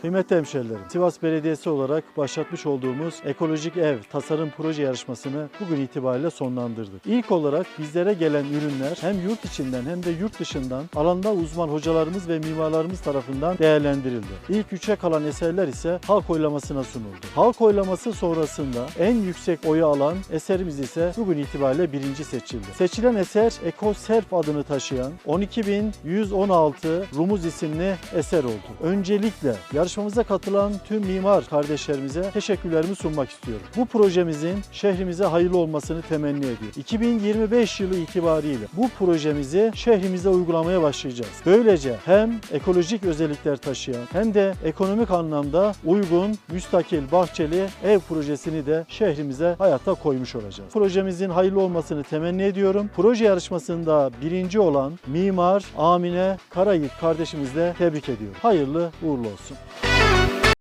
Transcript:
Kıymetli hemşehrilerim, Sivas Belediyesi olarak başlatmış olduğumuz ekolojik ev tasarım proje yarışmasını bugün itibariyle sonlandırdık. İlk olarak bizlere gelen ürünler hem yurt içinden hem de yurt dışından alanda uzman hocalarımız ve mimarlarımız tarafından değerlendirildi. İlk üçe kalan eserler ise halk oylamasına sunuldu. Halk oylaması sonrasında en yüksek oyu alan eserimiz ise bugün itibariyle birinci seçildi. Seçilen eser EcoSerf adını taşıyan 12116 Rumuz isimli eser oldu. Öncelikle yarışmamıza katılan tüm mimar kardeşlerimize teşekkürlerimi sunmak istiyorum. Bu projemizin şehrimize hayırlı olmasını temenni ediyorum. 2025 yılı itibariyle bu projemizi şehrimize uygulamaya başlayacağız. Böylece hem ekolojik özellikler taşıyan hem de ekonomik anlamda uygun, müstakil, bahçeli ev projesini de şehrimize hayata koymuş olacağız. Projemizin hayırlı olmasını temenni ediyorum. Proje yarışmasında birinci olan mimar Amine Karayip kardeşimizle tebrik ediyorum. Hayırlı uğurlu olsun.